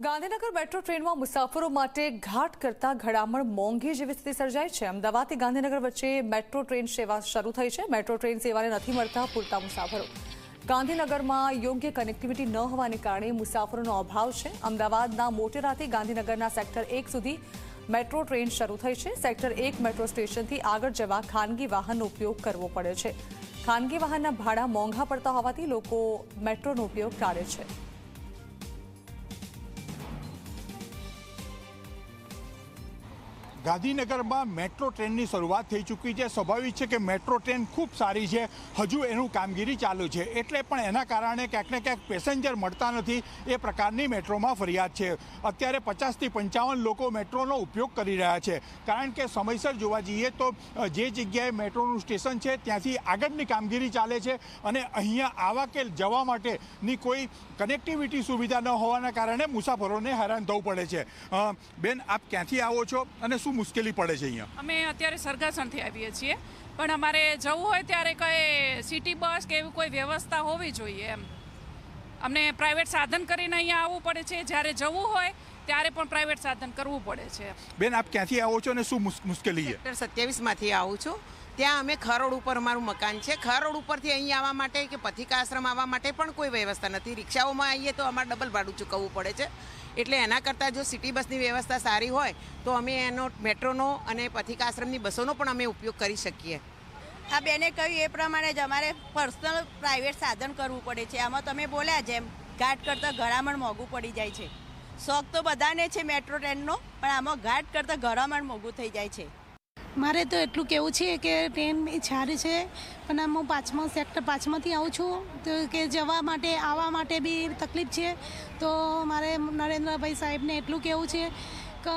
Gandhinagar metro ટ્રેનમાં મુસાફરો માટે ઘાટ કરતા ઘડામણ મોંઘી જેવી સ્થિતિ સર્જાઈ છે. અમદાવાદથી ગાંધીનગર વચ્ચે મેટ્રો ટ્રેન સેવા શરૂ થઈ છે. મેટ્રો ટ્રેન સેવાને નથી મળતા પૂરતા મુસાફરો. ગાંધીનગરમાં યોગ્ય કનેક્ટિવિટી ન હોવાને કારણે મુસાફરોનો અભાવ છે. અમદાવાદના મોટેરાથી ગાંધીનગરના સેક્ટર એક સુધી મેટ્રો ટ્રેન શરૂ થઈ છે. સેક્ટર એક મેટ્રો સ્ટેશનથી આગળ જવા ખાનગી વાહનનો ઉપયોગ કરવો પડે છે. ખાનગી વાહનના ભાડા મોંઘા પડતા હોવાથી લોકો મેટ્રોનો ઉપયોગ ટાળે છે. ગાંધીનગરમાં મેટ્રો ટ્રેનની શરૂઆત થઈ ચૂકી છે. સ્વાભાવિક છે કે મેટ્રો ટ્રેન ખૂબ સારી છે. હજુ એનું કામગીરી ચાલુ છે. એટલે પણ એના કારણે ક્યાંક ને ક્યાંક પેસેન્જર મળતા નથી. એ પ્રકારની મેટ્રોમાં ફરિયાદ છે. અત્યારે પચાસથી પંચાવન લોકો મેટ્રોનો ઉપયોગ કરી રહ્યા છે. કારણ કે સમયસર જોવા જઈએ તો જે જગ્યાએ મેટ્રોનું સ્ટેશન છે, ત્યાંથી આગળની કામગીરી ચાલે છે અને અહીંયા આવા કે જવા માટેની કોઈ કનેક્ટિવિટી સુવિધા ન હોવાના કારણે મુસાફરોને હેરાન થવું પડે છે. બેન, આપ ક્યાંથી આવો છો અને શું મુશ્કેલી પડે છે અહીંયા? અમે અત્યારે સરગાસણથી આવીએ છીએ. પણ અમારે જવું હોય ત્યારે કઈ સિટી બસ કે એવી કોઈ વ્યવસ્થા હોવી જોઈએ એમ. અમને પ્રાઇવેટ સાધન કરીને અહીંયા આવવું પડે છે. જ્યારે જવું હોય ત્યારે પણ પ્રાઇવેટ સાધન કરવું પડે છે. બેન આપ ક્યાંથી આવો છો અને શું મુશ્કેલી છે? સત્યાવીસમાંથી આવું છું. ત્યાં અમે ખરોડ ઉપર અમારું મકાન છે. ખરોડ ઉપરથી અહીં આવવા માટે કે પથિકાશ્રમ આવવા માટે પણ કોઈ વ્યવસ્થા નથી. રિક્ષાઓમાં આવીએ તો અમારે ડબલ ભાડું ચૂકવવું પડે છે. એટલે એના કરતાં જો સિટી બસની વ્યવસ્થા સારી હોય, તો અમે એનો મેટ્રોનો અને પથિકાશ્રમની બસોનો પણ અમે ઉપયોગ કરી શકીએ. આ બેને કહ્યું એ પ્રમાણે જ અમારે પર્સનલ પ્રાઇવેટ સાધન કરવું પડે છે. આમાં તમે બોલ્યા જેમ ઘાટ કરતાં ઘરામણ મોંઘું પડી જાય છે. શોખ તો બધાને છે મેટ્રો ટ્રેનનો, પણ આમાં ઘાટ કરતાં ઘરામણ મોંઘું થઈ જાય છે. મારે તો એટલું કેવું છે કે ટ્રેન સારી છે પણ આમ હું પાંચમા સેક્ટર પાંચમાંથી આવું છું તો કે જવા માટે આવવા માટે બી તકલીફ છે. તો મારે નરેન્દ્રભાઈ સાહેબને એટલું કહેવું છે કે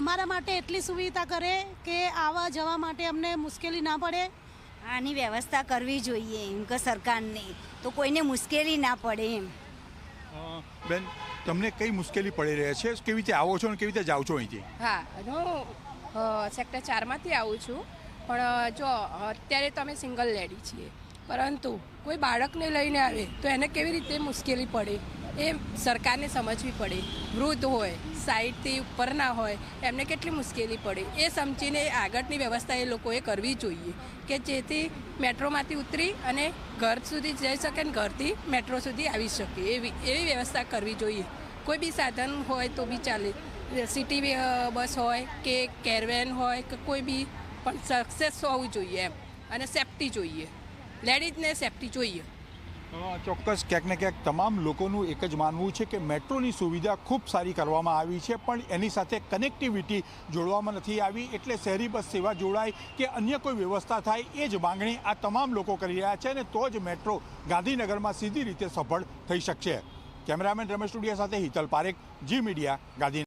અમારા માટે એટલી સુવિધા કરે કે આવવા જવા માટે અમને મુશ્કેલી ના પડે. આની વ્યવસ્થા કરવી જોઈએ એમ કે સરકારની તો કોઈને મુશ્કેલી ના પડે એમ. બેન તમને કઈ મુશ્કેલી પડી રહી છે? કેવી રીતે આવો છો અને કેવી રીતે જાઓ છો અહીંથી? હા સેક્ટર ચારમાંથી આવું છું. પણ જો, અત્યારે તો અમે સિંગલ લેડી છીએ. પરંતુ કોઈ બાળકને લઈને આવે, તો એને કેવી રીતે મુશ્કેલી પડે? એ સરકારને સમજવી પડે. વૃદ્ધ હોય, સાઈડથી ઉપરના હોય, એમને કેટલી મુશ્કેલી પડે? એ સમજીને આગળની વ્યવસ્થા એ લોકોએ કરવી જોઈએ કે જેથી મેટ્રોમાંથી ઉતરી અને ઘર સુધી જઈ શકે ને ઘરથી મેટ્રો સુધી આવી શકે. એવી એવી વ્યવસ્થા કરવી જોઈએ. કોઈ બી સાધન હોય તો બી ચાલે. સિટી બસ હોય કે કેરવેન હોય કે કોઈ બી, પણ સક્સેસ હોવું જોઈએ એમ. અને સેફટી જોઈએ. લેડીઝને સેફટી જોઈએ. ચોક્કસ ક્યાંક ને ક્યાંક તમામ લોકોનું એક જ માનવું છે કે મેટ્રોની સુવિધા ખૂબ સારી કરવામાં આવી છે, પણ એની સાથે કનેક્ટિવિટી જોડવામાં નથી આવી. એટલે શહેરી બસ સેવા જોડાય કે અન્ય કોઈ વ્યવસ્થા થાય એ જ માંગણી આ તમામ લોકો કરી રહ્યા છે અને તો જ મેટ્રો ગાંધીનગરમાં સીધી રીતે સફળ થઈ શકશે. કેમેરામેન રમેશ ટુડિયા સાથે હિતલ પારેખ જી મીડિયા ગાંધી